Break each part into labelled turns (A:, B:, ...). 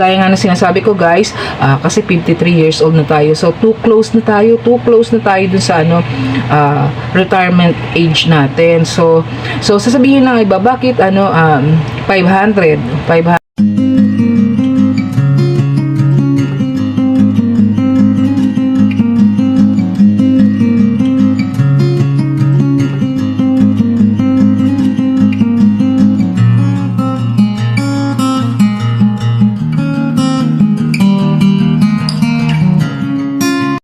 A: Gaya nga na sinasabi ko guys, ah, kasi 53 years old na tayo. So too close na tayo, too close na tayo dun sa ano ah, retirement age natin. So so sasabihin na iba bakit ano um 500, 500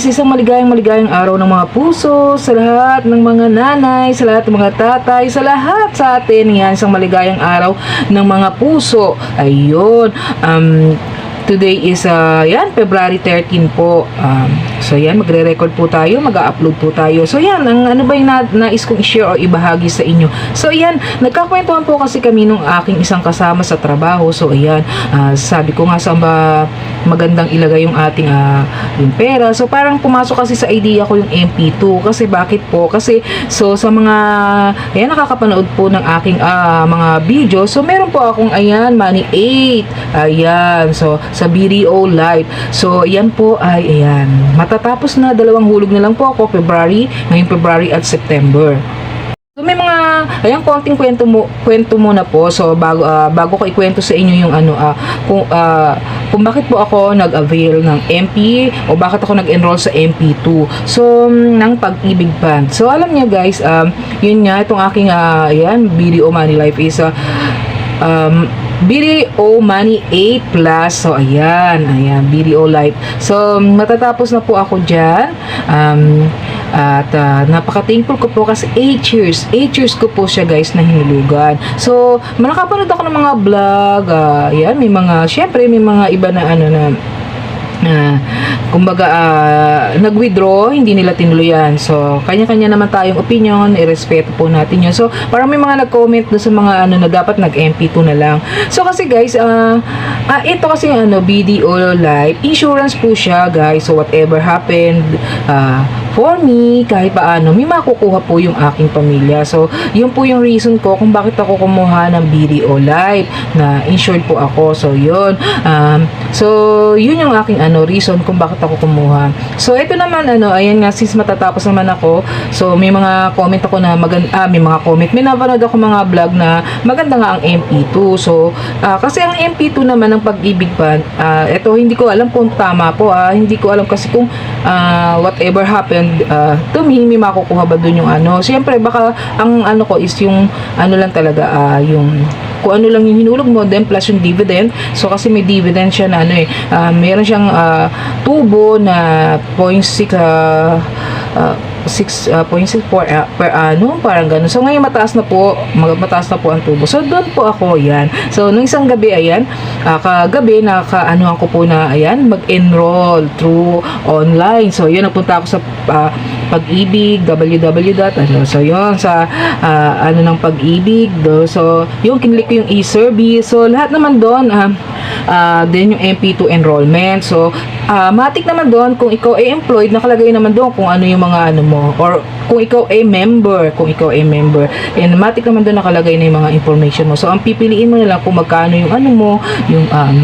A: guys, isang maligayang maligayang araw ng mga puso, sa lahat ng mga nanay, sa lahat ng mga tatay, sa lahat sa atin. Yan, isang maligayang araw ng mga puso. Ayun. Um, today is, uh, yan, February 13 po. Um, so yan, magre-record po tayo, mag-upload po tayo. So yan, ang ano ba yung na, nais kong i-share o ibahagi sa inyo. So yan, nagkakwentuhan po kasi kami nung aking isang kasama sa trabaho. So ayan, ah, sabi ko nga saan ba magandang ilagay yung ating ah, yung pera. So parang pumasok kasi sa idea ko yung MP2 kasi bakit po? Kasi so sa mga ayan nakakapanood po ng aking ah, mga video. So meron po akong ayan Money 8. Ayan. So sa BDO Live. So ayan po ay ayan. Matatapos na dalawang hulog na lang po ako February, ngayong February at September. So may mga ayan konting kwento mo kwento muna po. So bago ah, bago ko ikwento sa inyo yung ano ah, kung ah, kung bakit po ako nag-avail ng MP o bakit ako nag-enroll sa MP2. So ng pag-ibig band. So alam niyo guys, um, yun nga itong aking ah, ayan, BDO Money Life is ah, um, BDO Money 8 Plus. So, ayan. Ayan, BDO Life. So, matatapos na po ako dyan. Um, at uh, napaka-thankful ko po kasi 8 years. 8 years ko po siya guys na hinulugan. So, nakapanood ako ng mga vlog. ah, ayan, may mga, syempre, may mga iba na ano na na kumbaga ah, nag-withdraw, hindi nila tinuluyan. So, kanya-kanya naman tayong opinion, irespeto po natin yun. So, parang may mga nag-comment doon sa mga ano na dapat nag-MP2 na lang. So, kasi guys, ah ah, ito kasi ano, BDO Life, insurance po siya guys. So, whatever happened, ah, for me, kahit paano, may makukuha po yung aking pamilya. So, yun po yung reason ko kung bakit ako kumuha ng BDO Life na insured po ako. So, yun. Um, so, yun yung aking ano, reason kung bakit ako kumuha. So, ito naman, ano, ayan nga, since matatapos naman ako, so, may mga comment ako na maganda, ah, may mga comment. May napanood ako mga vlog na maganda nga ang MP2. So, ah, kasi ang MP2 naman ng pag-ibig ba, ah, ito, hindi ko alam kung tama po, ah, hindi ko alam kasi kung ah, whatever happened, ah, to me, makukuha ba dun yung ano. Siyempre, baka ang ano ko is yung, ano lang talaga, ah, yung kung ano lang yung hinulog mo then plus yung dividend so kasi may dividend siya na ano eh ah, meron siyang ah, tubo na 0.6 ah, ah, 6.6 per, ah, per annum parang ganun. So ngayon mataas na po mataas na po ang tubo. So doon po ako yan. So nung isang gabi ayan ah, kagabi naka-ano ako po na ayan mag-enroll through online. So yun napunta ako sa ah, pag-ibig www. ano so yun sa ah, ano ng pag-ibig do so yung kinlik ko yung e-service so lahat naman doon ah ah, then yung MP2 enrollment so ah, matik naman doon kung ikaw ay employed nakalagay naman doon kung ano yung mga ano mo or kung ikaw ay member kung ikaw ay member and matik naman doon nakalagay na yung mga information mo so ang pipiliin mo na lang kung magkano yung ano mo yung um,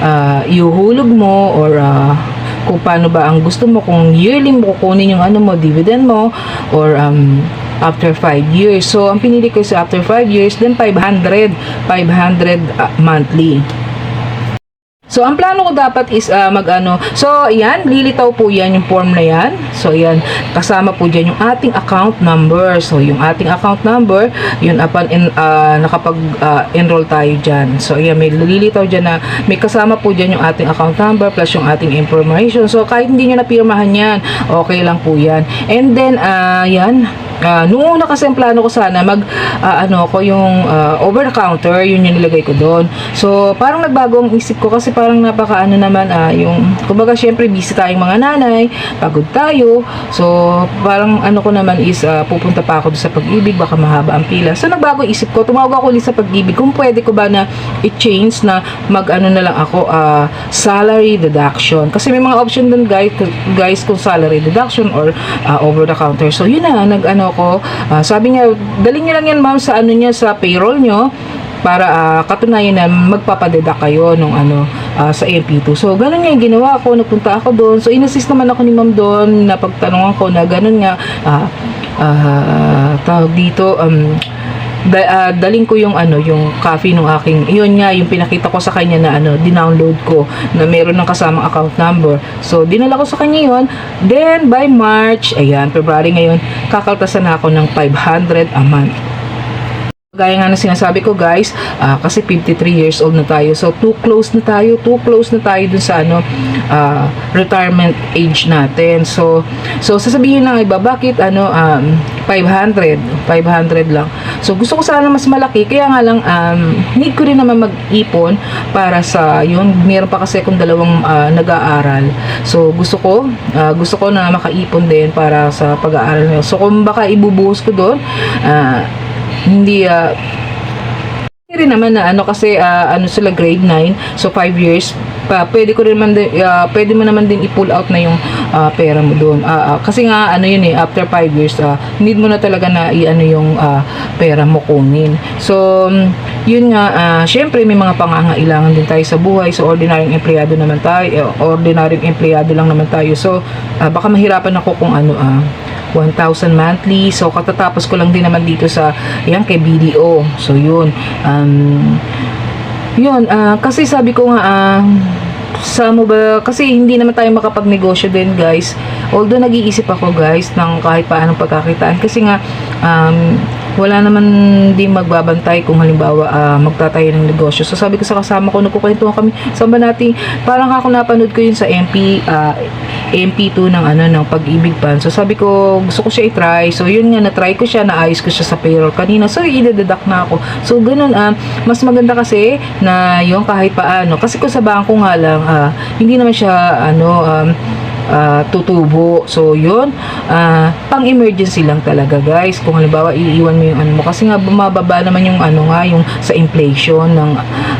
A: ah, ihuhulog mo or ah, kung paano ba ang gusto mo kung yearly mo kukunin yung ano mo dividend mo or um, after 5 years. So ang pinili ko is after 5 years then 500 500 uh, monthly So, ang plano ko dapat is ah, mag-ano. So, yan, lilitaw po yan yung form na yan. So, yan, kasama po dyan yung ating account number. So, yung ating account number, yun upon in, ah, nakapag-enroll tayo dyan. So, yan, may lilitaw dyan na may kasama po dyan yung ating account number plus yung ating information. So, kahit hindi nyo napirmahan yan, okay lang po yan. And then, ah, yan, Ah, noong una kasi ang plano ko sana mag ah, ano ko yung ah, over the counter, yun yung nilagay ko doon. So, parang nagbago ang isip ko kasi parang napaka ano naman ah, yung kumbaga syempre busy tayong mga nanay, pagod tayo. So, parang ano ko naman is ah, pupunta pa ako sa pag-ibig, baka mahaba ang pila. So, nagbago ang isip ko, tumawag ako ulit sa pag-ibig kung pwede ko ba na i-change na mag ano na lang ako ah, salary deduction. Kasi may mga option doon guys, guys kung salary deduction or ah, over the counter. So, yun na, nag ano ko, ah, sabi niya, daling niyo lang yan ma'am sa ano niya, sa payroll niyo para ah, katunayan na magpapadeduct kayo nung ano ah, sa MP2. So ganun nga yung ginawa ko, nagpunta ako doon. So inassist naman ako ni Ma'am doon, napagtanungan ko na ganun nga ah, ah, tawag dito um da- ah, daling ko yung ano yung copy ng aking yun nga yung pinakita ko sa kanya na ano dinownload ko na meron ng kasamang account number. So dinala ko sa kanya yun. Then by March ayan February ngayon kakaltasan na ako ng 500 a month Gaya nga na sinasabi ko guys, ah, kasi 53 years old na tayo. So too close na tayo, too close na tayo dun sa ano ah, retirement age natin. So so sasabihin ng iba, bakit ano um, 500, 500 lang. So gusto ko sana mas malaki, kaya nga lang um, need ko rin naman mag-ipon para sa yun. Meron pa kasi akong dalawang ah, nag-aaral. So gusto ko, ah, gusto ko na makaipon din para sa pag-aaral nila. So kung baka ibubuhos ko doon, ah, hindi hindi rin naman na ano kasi ah, ano sila grade 9 so 5 years pa. Pwede ko rin naman din, ah, pwede mo naman din i-pull out na yung ah, pera mo doon. Ah, ah, kasi nga ano yun eh after 5 years ah, need mo na talaga na i-ano yung ah, pera mo kunin. So yun nga ah, syempre may mga pangangailangan din tayo sa buhay. So ordinaryong empleyado naman tayo eh, ordinaryong empleyado lang naman tayo. So ah, baka mahirapan ako kung ano ah 1,000 monthly. So, katatapos ko lang din naman dito sa, yan, kay BDO. So, yun. Um, yun, ah, kasi sabi ko nga, ah, sa mo kasi hindi naman tayo makapagnegosyo din, guys. Although, nag-iisip ako, guys, ng kahit paanong pagkakitaan. Kasi nga, um, wala naman din magbabantay kung halimbawa ah, magtatayo ng negosyo. So sabi ko sa kasama ko, nagkukwentuhan kami, saan ba natin, parang ako napanood ko yun sa MP, ah, MP2 ng ano, ng pag-ibig pan. So sabi ko, gusto ko siya i-try. So yun nga, na-try ko siya, naayos ko siya sa payroll kanina. So i-deduct na ako. So ganun, ah, mas maganda kasi na yung kahit paano. Kasi kung sa bangko nga lang, ah, hindi naman siya, ano, um, ah, tutubo. So, yun. ah, pang-emergency lang talaga, guys. Kung halimbawa, iiwan mo yung ano mo. Kasi nga, bumababa naman yung ano nga, yung sa inflation, ng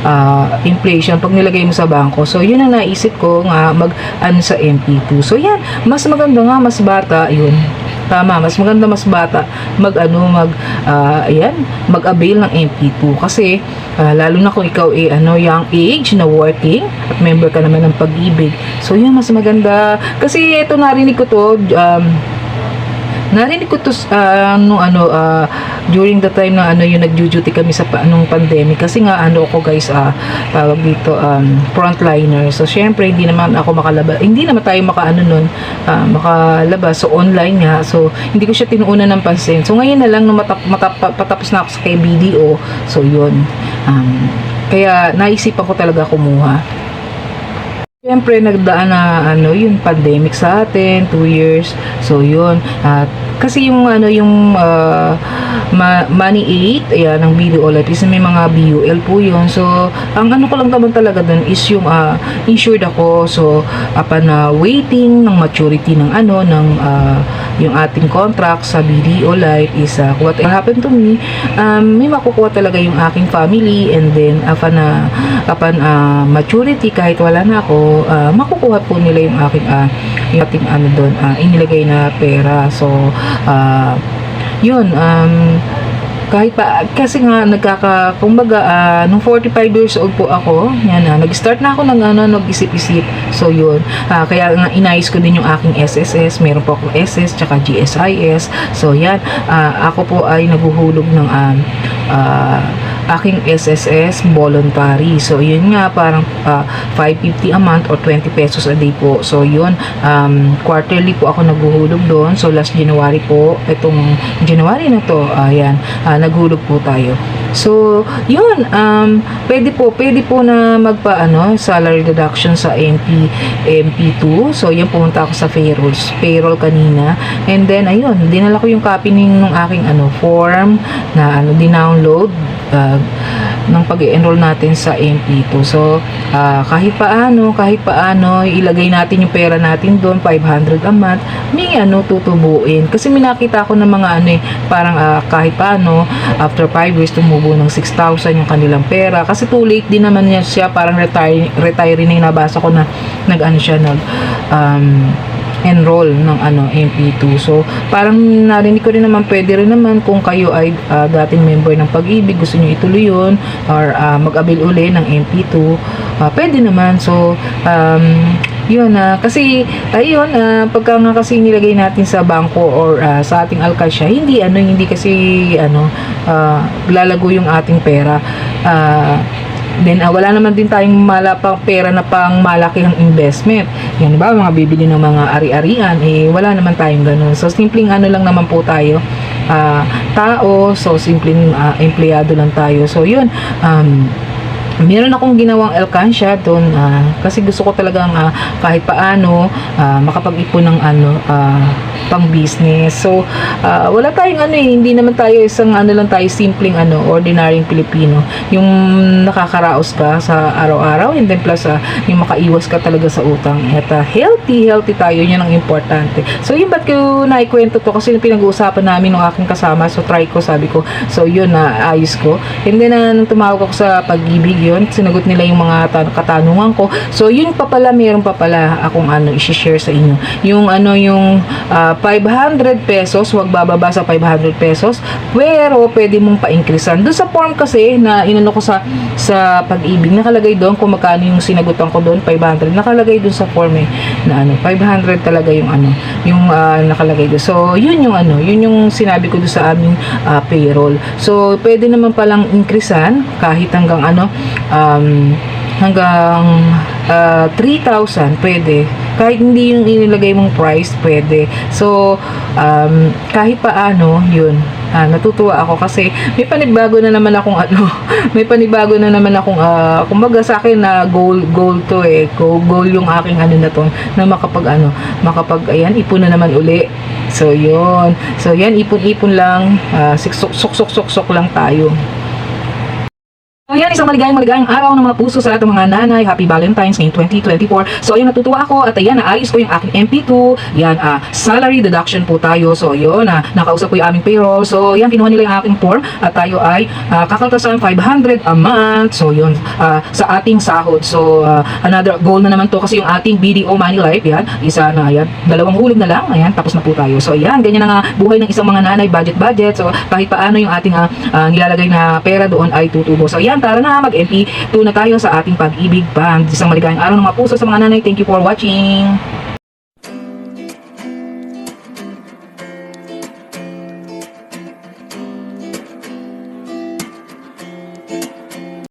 A: ah, inflation, pag nilagay mo sa bangko. So, yun ang naisip ko nga, mag, ano sa MP2. So, yan. Mas maganda nga, mas bata, yun. Tama, mas maganda mas bata mag ano mag ah, ayan, mag-avail ng MP2 kasi ah, lalo na kung ikaw ay ano young age na working at member ka naman ng pag-ibig. So yun mas maganda kasi ito narinig ko to um, narinig ko to uh, nung ano ah, during the time na ano yung nag-duty kami sa pa, nung pandemic. Kasi nga ano ako guys ah tawag dito um, frontliner. So syempre hindi naman ako makalabas hindi naman tayo makaano nun ah, makalabas. So online nga. So hindi ko siya tinuunan ng pansin. So ngayon na lang nung matap, matap, patapos na ako sa kay BDO so yun. Um, kaya naisipan ko talaga kumuha Siyempre, nagdaan na ano, yung pandemic sa atin, two years. So, yun. At kasi yung ano, yung ma- Money 8, ayan, ng video life is may mga BUL po yun. So, ang ano ko lang naman talaga dun is yung ah, insured ako. So, upon na waiting ng maturity ng ano, ng ah, yung ating contract sa BDO Life is uh, what happened to me, um, may makukuha talaga yung aking family and then upon, na upon ah, maturity, kahit wala na ako, ah, makukuha po nila yung aking ah, yung ating ano doon, ah, inilagay na pera. So, ah, yun, um, kahit pa, kasi nga nagkaka, kumbaga, ah, nung 45 years old po ako, yan na, nag-start na ako ng ano, nag-isip-isip. So, yun. Ah, kaya nga, inayos ko din yung aking SSS. Meron po akong SS, tsaka GSIS. So, yan. Ah, ako po ay naguhulog ng um, ah, aking SSS voluntary. So, yun nga, parang ah, 550 a month or 20 pesos a day po. So, yun. Um, quarterly po ako naguhulog doon. So, last January po, itong January na to, ayan, ah, naghulog po tayo. So, yun, um, pwede po, pwede po na magpa, ano, salary deduction sa MP, MP2. So, yun, pumunta ako sa payroll, payroll kanina. And then, ayun, dinala ko yung copy ng, ng aking, ano, form na, ano, dinownload, uh, ng pag-enroll natin sa MP2. So, ah, kahit paano, kahit paano, ilagay natin yung pera natin doon, 500 a month, may ano, tutubuin. Kasi may nakita ko ng mga ano eh, parang ah, kahit paano, after 5 years, tumubo ng 6,000 yung kanilang pera. Kasi too late din naman yan siya, parang retire, retiree na yung nabasa ko na nag ano siya, nag, um, enroll ng ano MP2. So, parang narinig ko rin naman pwede rin naman kung kayo ay ah, dating member ng pag-ibig, gusto niyo ituloy yun or ah, mag-avail uli ng MP2, ah, pwede naman. So, um, yun na kasi ayun ah, pagka nga kasi nilagay natin sa bangko or ah, sa ating alkasya hindi ano hindi kasi ano ah, lalago yung ating pera Ah, Then, ah, wala naman din tayong mala pang pera na pang malakihang investment. Yan ba, mga bibili ng mga ari-arian, eh, wala naman tayong ganun. So, simpleng ano lang naman po tayo, ah, tao, so, simpleng ah, empleyado lang tayo. So, yun, um, meron akong ginawang alkansya doon ah, kasi gusto ko talagang ah, kahit paano ah, makapag-ipon ng ano ah, pang business. So ah, wala tayong ano eh, hindi naman tayo isang ano lang tayo simpleng ano ordinaryong Pilipino. Yung nakakaraos ka sa araw-araw and then plus ah, yung makaiwas ka talaga sa utang. At ah, healthy, healthy tayo, yun ang importante. So yun ba't ko naikwento to kasi pinag-uusapan namin ng aking kasama. So try ko, sabi ko. So yun na ayos ko. And then ah, nung tumawag ako sa pag-ibig yun, sinagot nila yung mga tan- katanungan ko. So yun pa pala, meron pa pala akong ano, i-share sa inyo. Yung ano, yung ah, 500 pesos, wag bababa sa 500 pesos, pero pwede mong pa-increasean. Doon sa form kasi na inano ko sa sa pag-ibig, nakalagay doon kung magkano yung sinagutan ko doon, 500. Nakalagay doon sa form eh, na ano, 500 talaga yung ano, yung ah, nakalagay doon. So, yun yung ano, yun yung sinabi ko doon sa aming ah, payroll. So, pwede naman palang increasean kahit hanggang ano, um, hanggang ah, 3,000 pwede. Kahit hindi yung inilagay mong price pwede. So um, kahit paano yun. Ah, natutuwa ako kasi may panibago na naman akong ano may panibago na naman akong ah, kumbaga sa akin na goal goal to eh. Goal, goal yung aking ano na to na makapag ano makapag ayan ipon na naman uli. So yun. So yan ipon-ipon lang. Ah, siksok sok sok sok sok lang tayo So yan, isang maligayang maligayang araw ng mga puso sa lahat ng mga nanay. Happy Valentine's ngayong 2024. So ayun, natutuwa ako at ayan, naayos ko yung aking MP2. Yan, ah, salary deduction po tayo. So yun, ah, nakausap ko yung aming payroll. So yan, kinuha nila yung aking form at tayo ay ah, kakaltasan 500 a month. So yun, ah, sa ating sahod. So ah, another goal na naman to kasi yung ating BDO Money Life, yan, isa na, yan, dalawang hulog na lang. Ayan, tapos na po tayo. So ayan, ganyan na nga buhay ng isang mga nanay, budget-budget. So kahit paano yung ating ah, nilalagay na pera doon ay tutubo. So ayan, tara na, mag-MP2 na tayo sa ating pag-ibig band. Isang maligayang araw ng mga puso sa mga nanay. Thank you for watching.